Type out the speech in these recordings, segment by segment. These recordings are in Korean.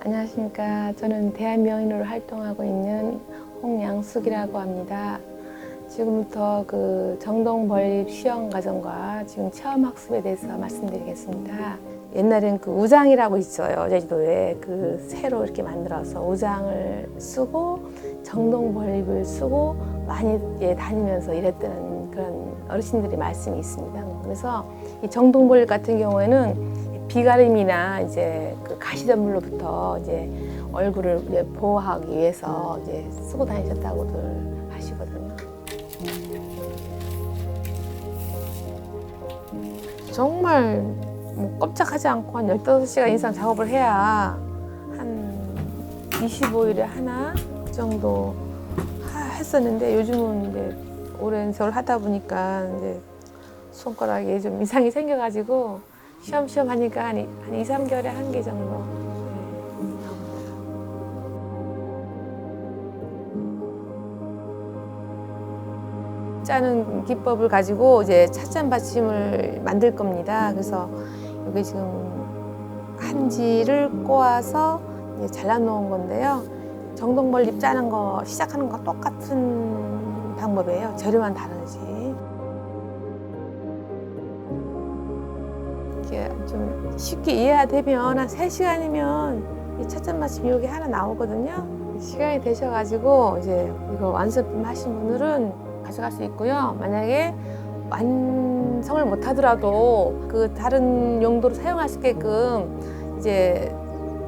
안녕하십니까. 저는 대한명인으로 활동하고 있는 홍양숙이라고 합니다. 지금부터 그 정동 벌립 시험 과정과 지금 체험 학습에 대해서 말씀드리겠습니다. 옛날엔 그 우장이라고 있어요. 제주도에 그 새로 이렇게 만들어서 우장을 쓰고 정동 벌립을 쓰고 많이 예, 다니면서 일했다는 그런 어르신들이 말씀이 있습니다. 그래서 이 정동 벌립 같은 경우에는 비가림이나 이제 그 가시덤불로부터 이제 얼굴을 이제 보호하기 위해서 이제 쓰고 다니셨다고들 하시거든요. 정말 뭐 꼼짝하지 않고 한 15시간 이상 작업을 해야 한 25일에 하나 그 정도 하- 했었는데 요즘은 이제 오랜 세월 하다 보니까 이제 손가락에 좀 이상이 생겨가지고 시험시험 하니까 한, 이- 한 2, 3개월에 한 개 정도 네. 짜는 기법을 가지고 이제 찻잔 받침을 만들 겁니다. 그래서 여기 지금 한지를 꼬아서 잘라놓은 건데요. 정동벌립 짜는 거 시작하는 거 똑같은 방법이에요. 재료만 다르지. 이렇게 좀 쉽게 이해되면 한 3시간이면 이 찻잔 마침 여기 하나 나오거든요. 시간이 되셔가지고 이제 이거 완성품 하신 분들은 가져갈 수 있고요. 만약에 완성을 못 하더라도 그 다른 용도로 사용할 수 있게끔 이제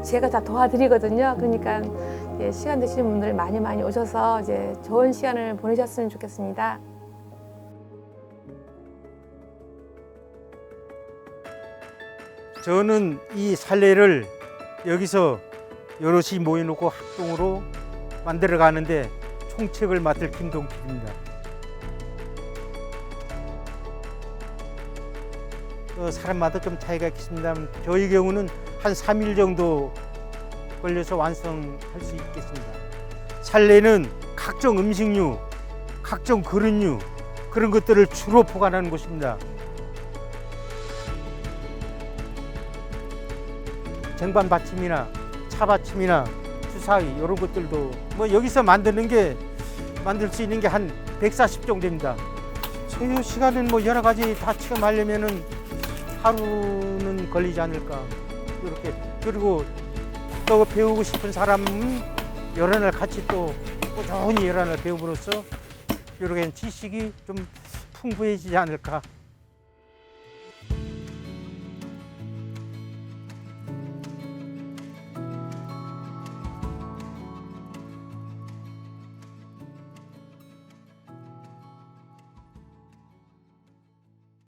제가 다 도와드리거든요. 그러니까 이제 시간 되시는 분들 많이 많이 오셔서 이제 좋은 시간을 보내셨으면 좋겠습니다. 저는 이 살레를 여기서 여럿이 모여놓고 합동으로 만들어 가는데 총책을 맡을 김동필입니다. 어, 사람마다 좀 차이가 있겠습니다만 저희 경우는 한 3일 정도 걸려서 완성할 수 있겠습니다. 살레는 각종 음식류, 각종 그릇류 그런 것들을 주로 보관하는 곳입니다. 쟁반 받침이나 차 받침이나 주사위 이런 것들도 뭐 여기서 만드는 게 만들 수 있는 게 한 140 정도 됩니다. 소요 시간은 뭐 여러 가지 다 체험하려면은 하루는 걸리지 않을까 이렇게 그리고 또 배우고 싶은 사람은 여러 날 같이 또 꾸준히 여러 날 배움으로써 이렇게 지식이 좀 풍부해지지 않을까